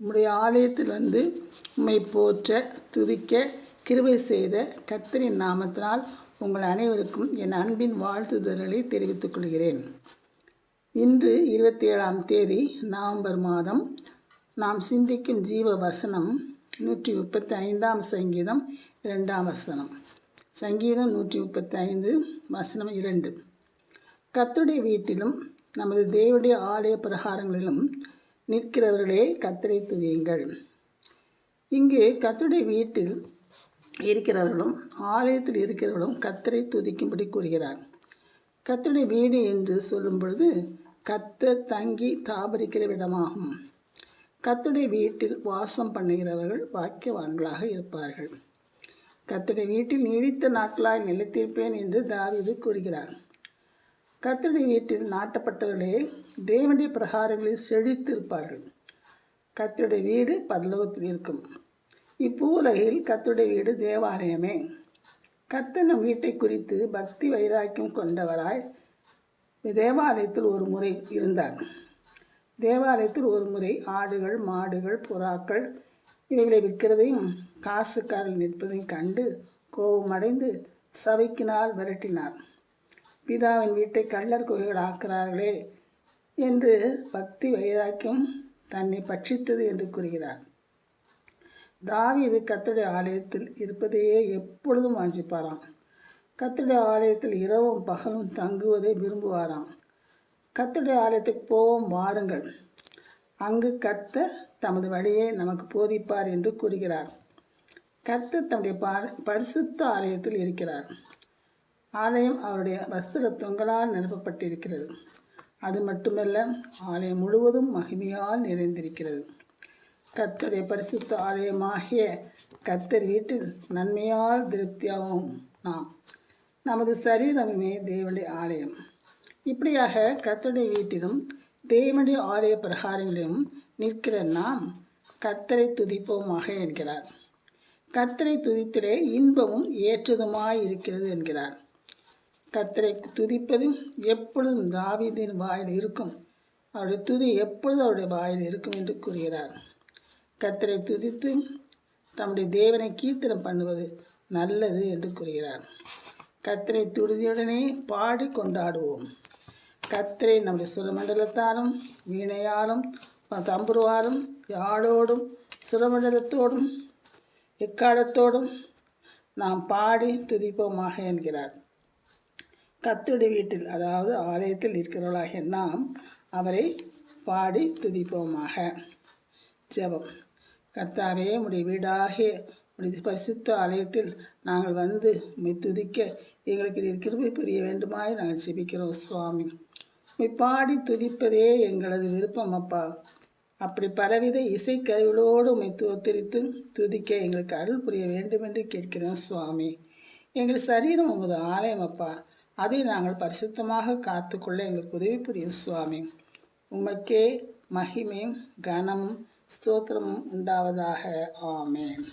உம்முடைய ஆலயத்தில் வந்து உம்மை போற்ற துதிக்க கிருபை செய்த கத்தரின் நாமத்தினால் உங்கள் அனைவருக்கும் என் அன்பின் வாழ்த்துதல்களை தெரிவித்துக் கொள்கிறேன். இன்று இருபத்தி ஏழாம் தேதி நவம்பர் மாதம் நாம் சிந்திக்கும் ஜீவ வசனம் நூற்றி முப்பத்தி ஐந்தாம் சங்கீதம் இரண்டாம் வசனம். சங்கீதம் நூற்றி முப்பத்தி ஐந்து வசனம் இரண்டு. கத்துடைய வீட்டிலும் நமது தேவடைய ஆலய பிரகாரங்களிலும் நிற்கிறவர்களே கத்தரை துதியுங்கள். இங்கு கத்தருடைய வீட்டில் இருக்கிறவர்களும் ஆலயத்தில் இருக்கிறவர்களும் கத்தரை துதிக்கும்படி கூறுகிறார். கத்தருடைய வீடு என்று சொல்லும் பொழுது கத்த தங்கி தாபரிக்கிற இடமாகும். கத்துடைய வீட்டில் வாசம் பண்ணுகிறவர்கள் வாக்கியவான்களாக இருப்பார்கள். கத்துடைய வீட்டில் நீடித்த நாட்களாய் நிலைத்திருப்பேன் என்று தாவிது கூறுகிறார். கத்திரி வீட்டில் நாட்டப்பட்டவர்களே தேவனுடைய பிரகாரங்களில் செழித்திருப்பார்கள். கர்த்தருடைய வீடு பரலோகத்தில் இருக்கும். இப்பூலகில் கர்த்தருடைய வீடு தேவாலயமே. கர்த்தர் நம் வீட்டை குறித்து பக்தி வைராக்கியம் கொண்டவராய் தேவாலயத்தில் ஒரு முறை இருந்தார். தேவாலயத்தில் ஒரு முறை ஆடுகள் மாடுகள் புறாக்கள் இவைகளை விற்கிறதையும் காசுக்காரில் நிற்பதையும் கண்டு கோபமடைந்து சபைக்கினால் விரட்டினார். பிதாவின் வீட்டை கள்ளர் குகைகள் ஆக்கிறார்களே என்று பக்தி வைராக்கியம் தன்னை பட்சித்தது என்று கூறுகிறார். தாவி இது கத்துடைய ஆலயத்தில் இருப்பதையே எப்பொழுதும் வாஞ்சிப்பாராம். கத்துடைய ஆலயத்தில் இரவும் பகலும் தங்குவதை விரும்புவாராம். கத்துடைய ஆலயத்துக்கு போவோம் வாருங்கள். அங்கு கத்த தமது வழியை நமக்கு போதிப்பார் என்று கூறுகிறார். கத்த தம்முடைய பரிசுத்த ஆலயத்தில் இருக்கிறார். ஆலயம் அவருடைய வஸ்திர தொங்கலால் நிரப்பப்பட்டிருக்கிறது. அது மட்டுமல்ல ஆலயம் முழுவதும் மகிமையால் நிறைந்திருக்கிறது. கத்தருடைய பரிசுத்த ஆலயமாகிய கத்தர் வீட்டில் நன்மையால் திருப்தியாகவும் நாம். நமது சரீரமுமே தேவனுடைய ஆலயம். இப்படியாக கத்தருடைய வீட்டிலும் தேவனுடைய ஆலய பிரகாரங்களிலும் நிற்கிற நாம் கத்தரை துதிப்போமாக என்கிறார். கத்தரை துதித்திலே இன்பமும் ஏற்றதுமாய் இருக்கிறது என்கிறார். கத்தரை துதிப்பது எப்பொழுதும் தாவீதின் வாயில் இருக்கும். அவருடைய துதி எப்பொழுதும் அவருடைய வாயில் இருக்கும் என்று கூறுகிறார். கத்தரை துதித்து தம்முடைய தேவனை கீர்த்தனம் பண்ணுவது நல்லது என்று கூறுகிறார். கத்தரை துடிதியுடனே பாடி கொண்டாடுவோம். கத்தரை நம்முடைய சுரமண்டலத்தாலும் வீணையாலும் தம்புருவாலும் யாழோடும் சுரமண்டலத்தோடும் எக்காலத்தோடும் நாம் பாடி துதிப்போமாக என்கிறார். கத்துடைய வீட்டில் அதாவது ஆலயத்தில் இருக்கிறவர்களாகிய நாம் அவரை பாடி துதிப்போமாக. ஜெபம். கர்த்தாவே உடைய வீடாகிய உடைய பரிசுத்த ஆலயத்தில் நாங்கள் வந்து உண்மை துதிக்க எங்களுக்கு கிருபை புரிய வேண்டுமாய் நாங்கள் செபிக்கிறோம் சுவாமி. உண்மை பாடி துதிப்பதே எங்களது விருப்பம் அப்பா. அப்படி பலவித இசைக்கருவிகளோடு உண்மை தோத்தரித்து துதிக்க எங்களுக்கு அருள் புரிய வேண்டும் என்று கேட்கிறோம் சுவாமி. எங்கள் சரீரம் உமது ஆலயம் அப்பா. அதை நாங்கள் பரிசுத்தமாக காத்துக்கொள்ள எங்களுக்கு உதவி புரியும் சுவாமி. உமக்கே மகிமையும் கனமும் ஸ்தோத்திரமும் உண்டாவதாக. ஆமேன்.